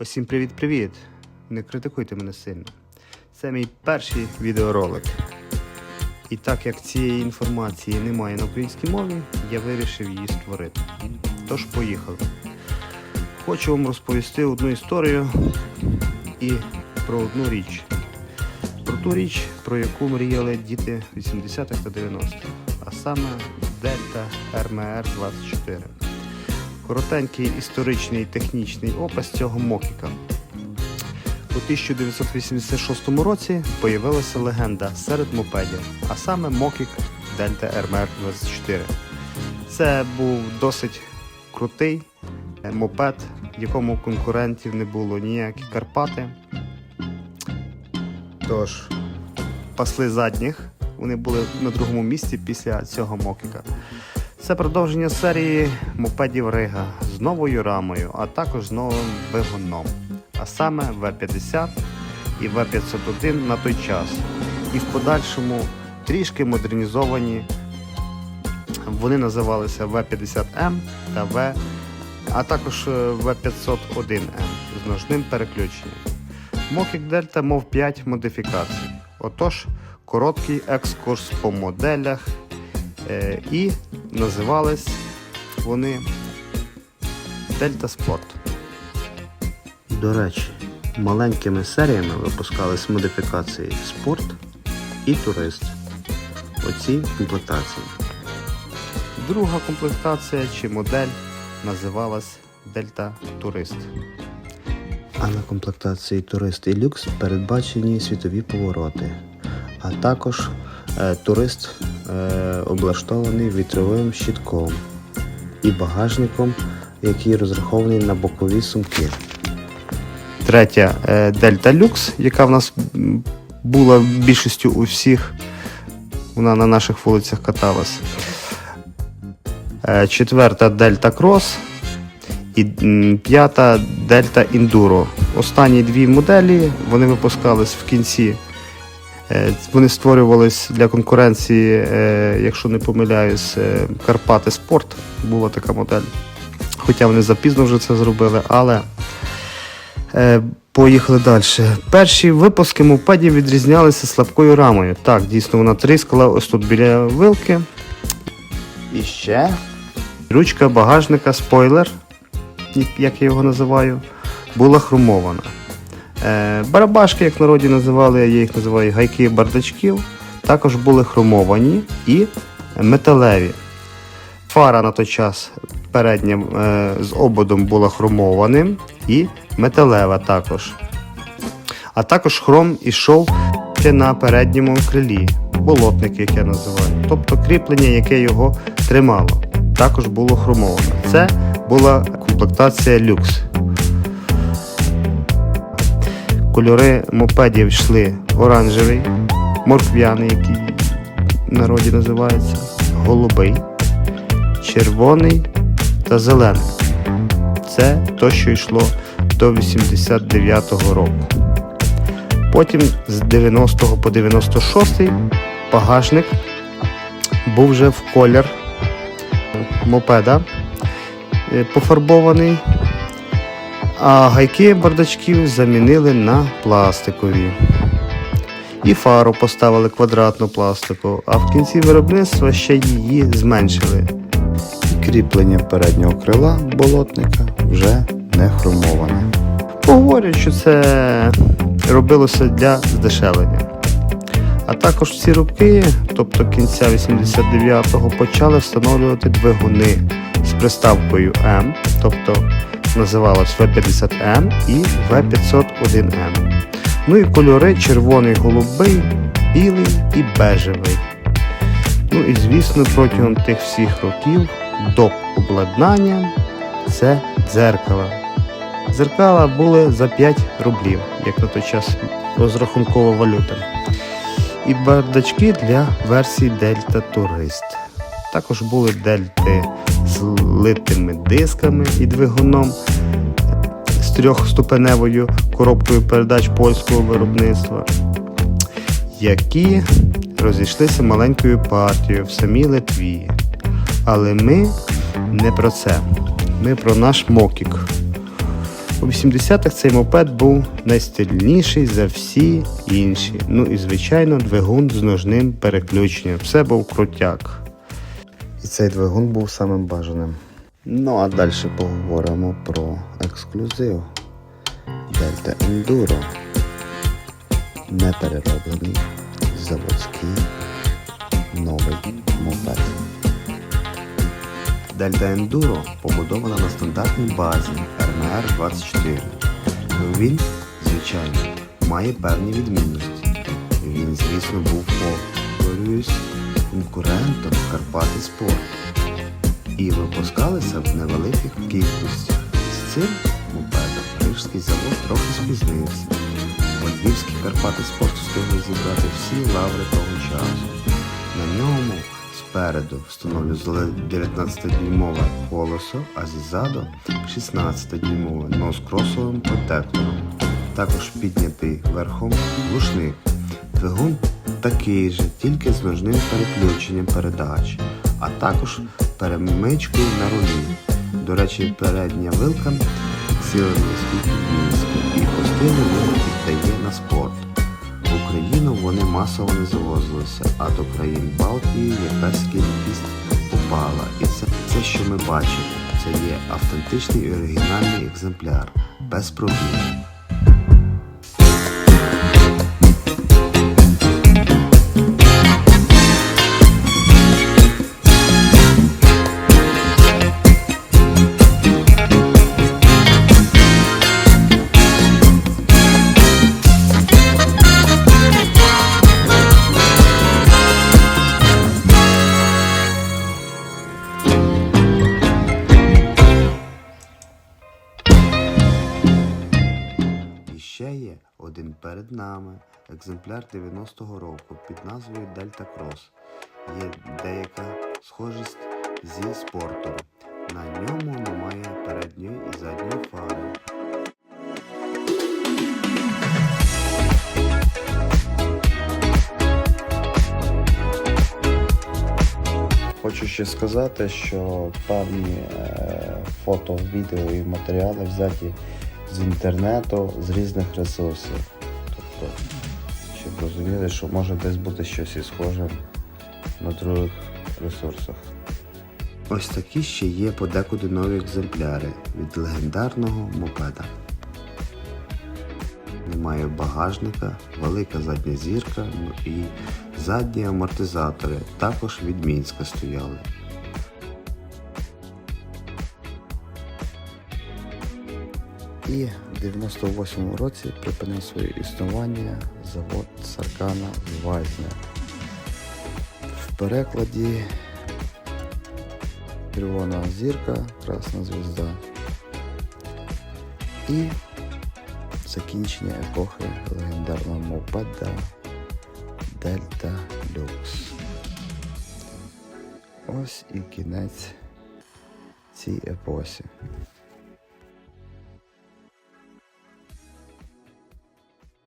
Усім привіт-привіт! Не критикуйте мене сильно. Це мій перший відеоролик. І так як цієї інформації немає на українській мові, я вирішив її створити. Тож поїхали. Хочу вам розповісти одну історію і про одну річ. Про ту річ, про яку мріяли діти 80-х та 90-х, а саме Дельта РМР 24 коротенький історичний технічний опис цього мокіка. У 1986 році появилася легенда серед мопедів, а саме Мокік Дельта РМР 24. Це був досить крутий е, мопед, якому конкурентів не було ніякі Карпати. Тож, пасли задніх, вони були на другому місці після цього Мокіка. Це продовження серії мопедів Рига з новою рамою, а також з новим двигуном, а саме В50 і В501 на той час. І в подальшому трішки модернізовані. Вони називалися В50М та В, а також е, В501М з ножним переключенням. Мокік Дельта мав 5 модифікацій. Отож, короткий екскурс по моделях Е, і називались вони Дельта Спорт. До речі, маленькими серіями випускались модифікації Спорт і Турист. Оці комплектації. Друга комплектація чи модель називалась Дельта Турист. А на комплектації Турист і Люкс передбачені світові повороти, а також е, турист е, облаштований вітровим щитком і багажником, який розрахований на бокові сумки. Третя е, Дельта Люкс, яка в нас була більшістю у всіх, вона на наших вулицях каталась. Е, четверта Дельта Крос і п'ята Дельта Індуро. Останні дві моделі вони випускались в кінці Е, Вони створювались для конкуренції, якщо не помиляюсь, Карпати Спорт була така модель. Хоча вони запізно вже це зробили, але поїхали далі. Перші випуски мопедів відрізнялися слабкою рамою. Так, дійсно вона тріскала ось тут біля вилки. І ще ручка багажника, спойлер, як я його називаю, була хромована. Е, Барабашки, як в народі називали, я їх називаю гайки бардачків, також були хромовані і металеві. Фара на той час передня е, з ободом була хромованим і металева також. А також хром ішов на передньому крилі, болотник, як я називаю. Тобто кріплення, яке його тримало, також було хромоване. Це була комплектація люкс. Кольори мопедів йшли оранжевий, морквяний, який в народі називається, голубий, червоний та зелений. Це то, що йшло до 89-го року. Потім з 90 по 96 багажник був вже в колір мопеда е, пофарбований а гайки бардачків замінили на пластикові. І фару поставили квадратну пластику, а в кінці виробництва ще її зменшили. Кріплення переднього крила болотника вже не хромоване. Говорять, що це робилося для здешевлення. А також ці роки, тобто кінця 89-го, почали встановлювати двигуни з приставкою М, тобто називалась В50М і В501М. Ну і кольори червоний, голубий, білий і бежевий. Ну і звісно, протягом тих всіх років доп обладнання це дзеркало. Зеркала були за 5 рублів, як на той час розрахункова валюта. І бардачки для версії Delta Tourist. Також були дельти з литими дисками і двигуном з трьохступеневою коробкою передач польського виробництва, які розійшлися маленькою партією в самій Литві. Але ми не про це. Ми про наш Мокік. У 80-х цей мопед був найстильніший за всі інші. Ну і, звичайно, двигун з ножним переключенням. Все був крутяк. І цей двигун був самим бажаним. Ну а далі поговоримо про ексклюзив Delta Enduro. Не перероблений заводський новий мопед. Delta Enduro побудована на стандартній базі RMR 24. Ну, Він, звичайно, має певні відмінності. Він, звісно, був повторююсь, конкурентом Карпати Спорт і випускалися в невеликих кількостях. З цим мопедом Рижський завод трохи спізнився. Львівські Карпати Спорт встигли зібрати всі лаври того часу. На ньому спереду встановлювали 19-дюймове колесо, а ззаду 16-дюймове, но з кросовим протектором. Також піднятий верхом глушник. Двигун такий же, тільки з ножним переключенням передач, а також перемичкою на рулі. До речі, передня вилка підсилена скільки низько і постійно його піддає вони масово не завозилися, а до країн Балтії якась кількість упала. І це, те, що ми бачимо, це є автентичний і оригінальний екземпляр, без пробігу. Один перед нами екземпляр 90-го року під назвою Delta Cross. Є деяка схожість зі спортом. На ньому немає передньої і задньої фари. Хочу ще сказати, що певні е, фото, відео і матеріали взяті з інтернету, з різних ресурсів. Тобто, щоб розуміли, що може десь бути щось і схоже на других ресурсах. Ось такі ще є подекуди нові екземпляри від легендарного мопеда. Немає багажника, велика задня зірка ну і задні амортизатори також від Мінська стояли. І в 98-му році припинив своє існування завод Саркана Вайзнер. В перекладі Червона зірка, Красна звізда. І закінчення епохи легендарного мопеда Дельта Люкс. Ось і кінець цій епосі.